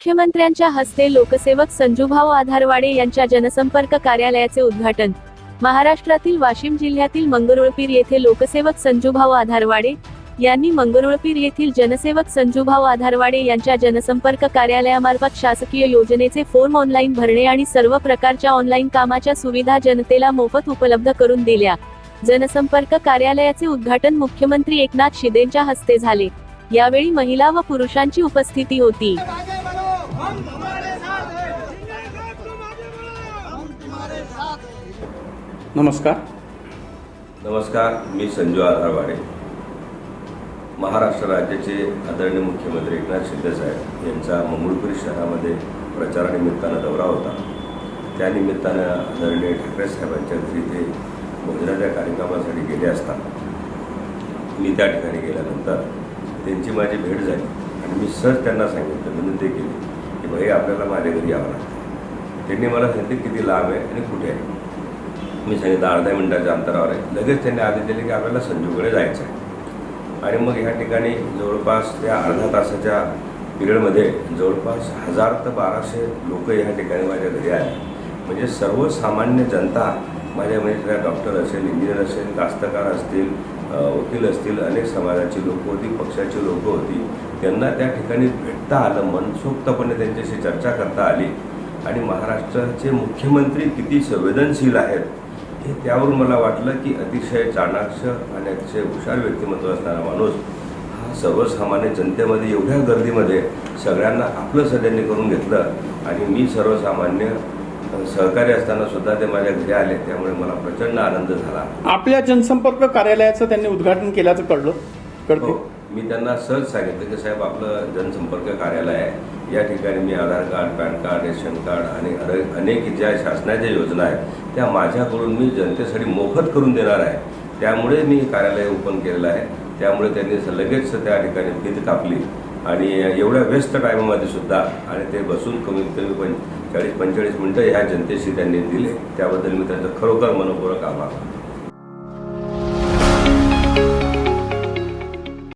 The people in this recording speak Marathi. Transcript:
मुख्यमंत्र्यांच्या हस्ते लोकसेवक संजूभाऊ आधारवाडे यांच्या जनसंपर्क कार्यालयाचे उद्घाटन. महाराष्ट्रातील वाशिम जिल्ह्यातील मंगरुळपीर येथे लोकसेवक संजूभाऊ आधारवाडे यांनी मंगरुळपीर येथील जनसेवक संजूभाऊ आधारवाडे यांच्या जनसंपर्क कार्यालयामार्फत शासकीय योजनेचे फॉर्म ऑनलाईन भरणे आणि सर्व प्रकारच्या ऑनलाईन कामाच्या सुविधा जनतेला मोफत उपलब्ध करून दिल्या. जनसंपर्क कार्यालयाचे उद्घाटन मुख्यमंत्री एकनाथ शिंदेच्या हस्ते झाले. यावेळी महिला व पुरुषांची उपस्थिती होती. नमस्कार। नमस्कार मी संजू आधारवाडे. महाराष्ट्र राज्याचे आदरणीय मुख्यमंत्री एकनाथ शिंदेसाहेब यांचा मंगळपुरी शहरामध्ये प्रचारानिमित्तानं दौरा होता. त्यानिमित्तानं आदरणीय ठाकरे साहेबांच्या घरी ते भोजनाच्या कार्यक्रमासाठी गेले असता. मी त्या ठिकाणी गेल्यानंतर त्यांची माझी भेट झाली आणि मी सहज त्यांना सांगितलं विनंती केली. की भाई आपल्याला माझ्या घरी यावं लागतं. त्यांनी मला सांगितले किती लांब आहे आणि कुठे आहे? मी सांगितलं अर्ध्या मिनिटाच्या अंतरावर आहे. लगेच त्यांनी आदेश दिले की आपल्याला संजूकडे जायचं आहे. आणि मग ह्या ठिकाणी जवळपास त्या अर्धा तासाच्या पिरियडमध्ये जवळपास हजार ते बाराशे लोक ह्या ठिकाणी माझ्या घरी आले. म्हणजे सर्वसामान्य जनता माझ्या म्हणजे त्या डॉक्टर असेल इंजिनियर असेल कास्तकार असतील वकील असतील अनेक समाजाची लोकं होती पक्षाची लोकं होती त्यांना त्या ठिकाणी भेटता आलं मनसोक्तपणे त्यांच्याशी चर्चा करता आली. आणि महाराष्ट्राचे मुख्यमंत्री किती संवेदनशील आहेत हे त्यावरून मला वाटलं की अतिशय चाणाक्ष आणि अतिशय हुशार व्यक्तिमत्व असणारा माणूस हा सर्वसामान्य जनतेमध्ये एवढ्या गर्दीमध्ये सगळ्यांना आपलं सदैन्य करून घेतलं आणि मी सर्वसामान्य सहकारी असताना सुद्धा ते माझ्या घरी आले. त्यामुळे मला प्रचंड आनंद झाला. आपल्या जनसंपर्क कार्यालयाचं त्यांनी उद्घाटन केल्याचं कळलं कळते. हो. मी त्यांना सहज सांगितलं की साहेब आपलं जनसंपर्क कार्यालय आहे. या ठिकाणी मी Aadhaar card PAN card ration card आणि अनेक ज्या शासनाच्या योजना आहेत त्या माझ्याकडून मी जनतेसाठी मोफत करून देणार आहे. त्यामुळे मी कार्यालय ओपन केलेलं आहे. त्यामुळे त्यांनी लगेच त्या ठिकाणी भीत कापली आणि एवढ्या व्यस्त टायमामध्ये सुद्धा आणि ते बसून कमीत कमी पण चाळीस पंचेचाळीस मिनटं ह्या जनतेशी त्यांनी दिले. त्याबद्दल मी त्यांचं खरोखर मनपूर्वक आभार मानतो.